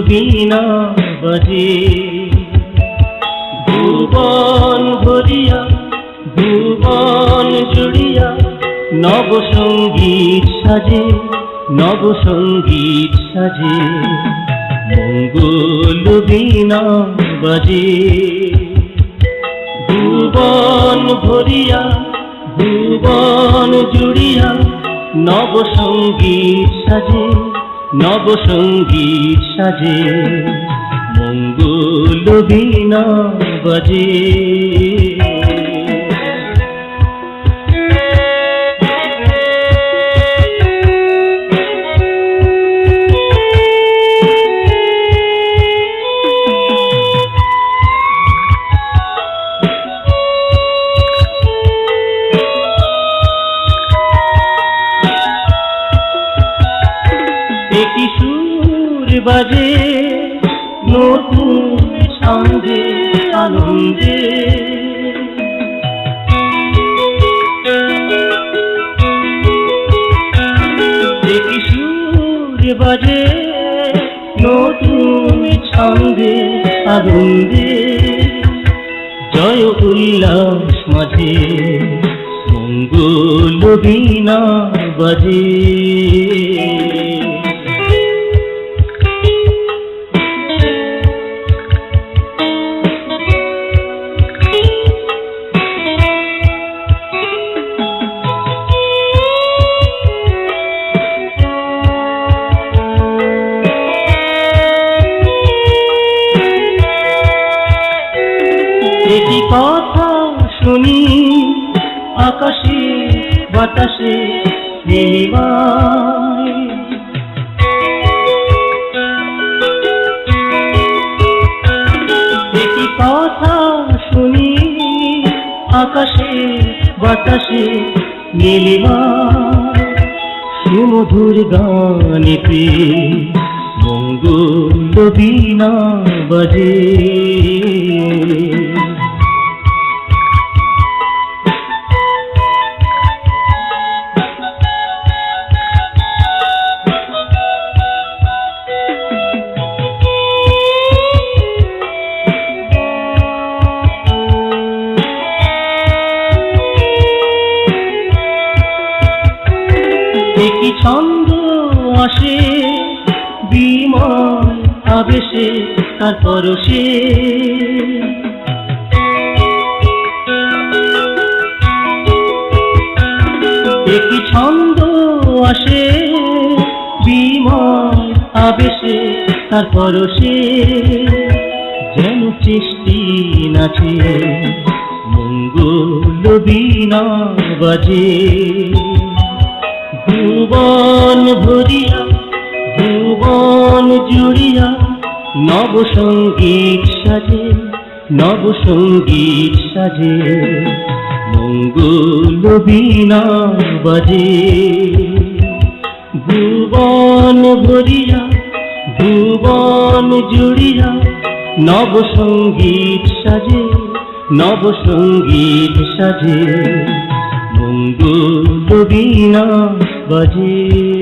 বীণা বাজে। ভুবন ভরিয়া, ভুবন জুড়িয়া নব সংগীত সাজে নব সংগীত সাজে। মঙ্গল বীণা বাজে। ভুবন ভরিয়া, ভুবন জুড়িয়া নব সংগীত সাজে। নব সংগীত সাজে মঙ্গল বিনা বাজে। বাজে নতুন ছন্দে আনন্দে। বাজে নতুন ছন্দে আনন্দে। জয় উল্লাস মাঝে মঙ্গল বাজে। একই কথা শুনি। আকাশে, বাতাসে নীলিমায় কথা শুনি। আকাশে, বাতাসে নীলিমায় সুমধুর গানেতে মঙ্গল বীণা বাজে। ছন্দ আসে, বিমল আবেশে তার পরশে একই ছন্দ আসে, বিমল আবেশে তার পরশে যেন সৃষ্টি নাচে, মঙ্গল বীণা বাজে। ভুবন ভরিয়া ভুবন জুড়িয়া নব সংগীত সাজে নব সংগীত সাজে, মঙ্গল বীণা বাজে। ভুবন ভরিয়া, ভুবন জুড়িয়া নব সংগীত সাজে নব সংগীত সাজে, মঙ্গল বীণা বাজে